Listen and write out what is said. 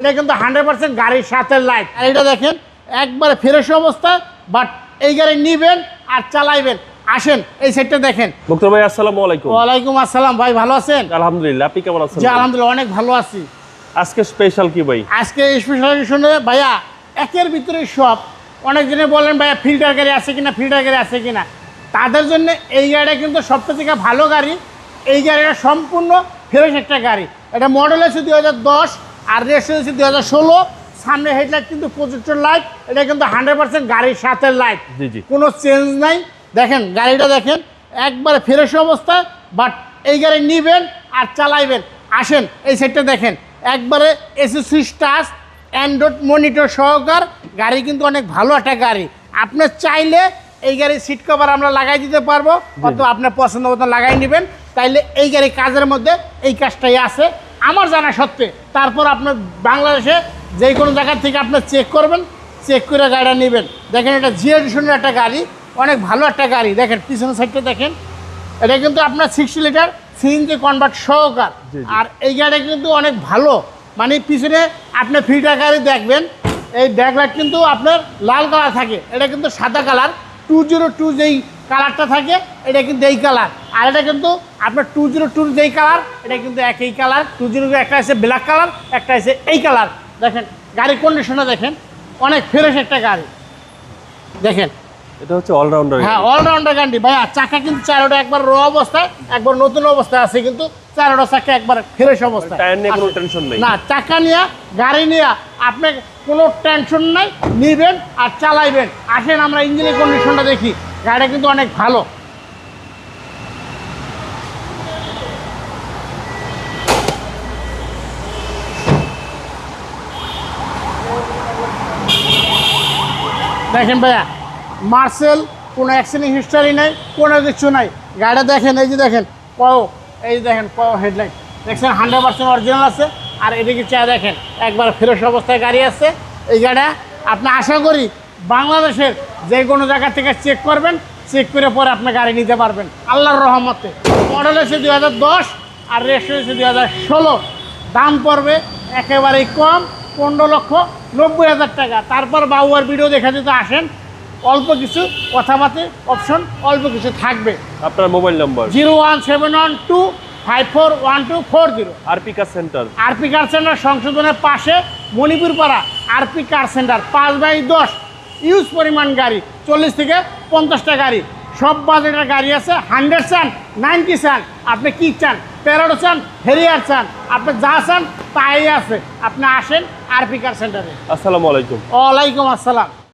এটা কিন্তু hundred percent গাড়ির সাথে লাইট আর এটা দেখেন একবারে ফ্রেশ অবস্থা বাট এই গাড়ি নিবেন আর চালাইবেন। আসেন এই সেটটা দেখেন। মুক্তর ভাই আসসালামু আলাইকুম। ওয়ালাইকুম আসসালাম ভাই ভালো আছেন? আলহামদুলিল্লাহ আপনি কেমন আছেন? জি আলহামদুলিল্লাহ অনেক ভালো আছি। আজকে স্পেশাল কি ভাই? আজকে স্পেশালাইজেশনে ভাইয়া একের ভিতরে সব। অনেক জনে বলেন ভাইয়া ফিল্টার গাড়ি আছে কিনা ফিল্টার গাড়ি আছে কিনা। তাদের জন্য এই গাড়িটা কিন্তু সবথেকে থেকে ভালো গাড়ি। এই গাড়িটা সম্পূর্ণ ফ্রেশ একটা গাড়ি। এটা মডেল আছে দুই হাজার দশ আর রেস্ট হয়েছে দুই হাজার ষোলো। সামনে হেডলাইট কিন্তু প্রজেক্টর লাইট এটা কিন্তু হান্ড্রেড পার্সেন্ট গাড়ির সাথে লাইট জি জি। কোনো চেঞ্জ নাই। দেখেন গাড়িটা দেখেন একবারে ফ্রেশ অবস্থা বাট এই গাড়ি নিবেন আর চালাইবেন। আসেন এই সেটটা দেখেন একবারে এসএসসি স্টাস অ্যান্ড্রয়েড মনিটর সহকার গাড়ি কিন্তু অনেক ভালো একটা গাড়ি। আপনি চাইলে এই গাড়ির সিট কভার আমরা লাগাই দিতে পারব অত আপনার পছন্দ মতো লাগাই নেবেন। তাইলে এই গাড়ি কাজের মধ্যে এই কাজটাই আছে। আমার জানা সত্ত্বে তারপর আপনার বাংলাদেশে যে কোনো জায়গা থেকে আপনার চেক করবেন চেক করে গাড়িটা নেবেন। দেখেন এটা জি এডিশনের একটা গাড়ি অনেক ভালো একটা গাড়ি। দেখেন পিছনের সাইডটা দেখেন এটা কিন্তু আপনার সিক্সটি লিটার সিএনজি কনভার্ট সহকার। আর এই গাড়িটা কিন্তু অনেক ভালো। মানে পিছনে আপনি ফিল্টার গাড়ি দেখবেন এই ব্যাকলাইট কিন্তু আপনার লাল কালার থাকে। এটা কিন্তু সাদা কালার টু জিরো টু যেই কালারটা থাকে এটা কিন্তু এই কালার। আর এটা কিন্তু আপনার টু জিরো টুর যেই কালার এটা কিন্তু একই কালার। টু জিরো একটা আছে ব্ল্যাক কালার একটা আছে এই কালার। দেখেন গাড়ির কন্ডিশনটা দেখেন অনেক ফ্রেশ একটা গাড়ি। দেখেন। এটা হচ্ছে অলরাউন্ডার হ্যাঁ অলরাউন্ডার গাড়ি। ভাই আর চাকা কিন্তু চারোটা একবার র অবস্থায় একবার নতুন অবস্থায় আছে কিন্তু চারোটা চাকা একবার ফ্রেশ অবস্থায়। টায়ার নিয়ে কোনো টেনশন নেই। না চাকা নিয়ে গাড়ি নিয়ে আপনি কোনো টেনশন নাই নিবেন আর চালাইবেন। আসেন আমরা ইঞ্জিনের কন্ডিশনটা দেখি। গাড়িটা কিন্তু অনেক ভালো। দেখেন ভাইয়া, মার্সেল, কোনো অ্যাক্সিডেন্ট হিস্টোরি নেই, কোনো কিছু নাই। গাড়িটা দেখেন, এই যে দেখেন, পাও, এই যে দেখেন, পাও হেডলাইট দেখছেন হান্ড্রেড পার্সেন্ট অরিজিনাল আছে। আর এদিকে চা দেখেন, একবার ফ্রেশ অবস্থায় গাড়ি আছে। এই গাড়িটা আপনি আশা করি বাংলাদেশের যে কোনো জায়গা থেকে চেক করবেন চেক করে পরে আপনি গাড়ি নিতে পারবেন। আল্লাহর রহমতে। মডেল হয়েছে দুই হাজার দশ আর রেস্ট হয়েছে দুই হাজার ষোলো। দাম পড়বে একেবারেই কম পনেরো লক্ষ নব্বই হাজার টাকা। তারপর বাবুয়ার ভিডিও দেখা যেতে আসেন অল্প কিছু কথাবার্তা অপশন অল্প কিছু থাকবে। আপনার mobile number zero one seven one two five four one two four zero RP car centre RP car centre সংশোধনের পাশে মণিপুর পাড়া আরপি কার সেন্টার পাঁচ বাই দশ। ইউজ পরিমাণ গাড়ি চল্লিশ থেকে পঞ্চাশটা গাড়ি। সব বাজেটের গাড়ি আছে হান্ড্রেড চান নাইনটি চান আপনি কী চান? প্যারোডো চান হেরিয়ার চান আপনি যা চান তাই আছে। আপনি আসেন আরপি কার সেন্টারে আসসালামু আলাইকুম। ওয়ালাইকুম আসসালাম।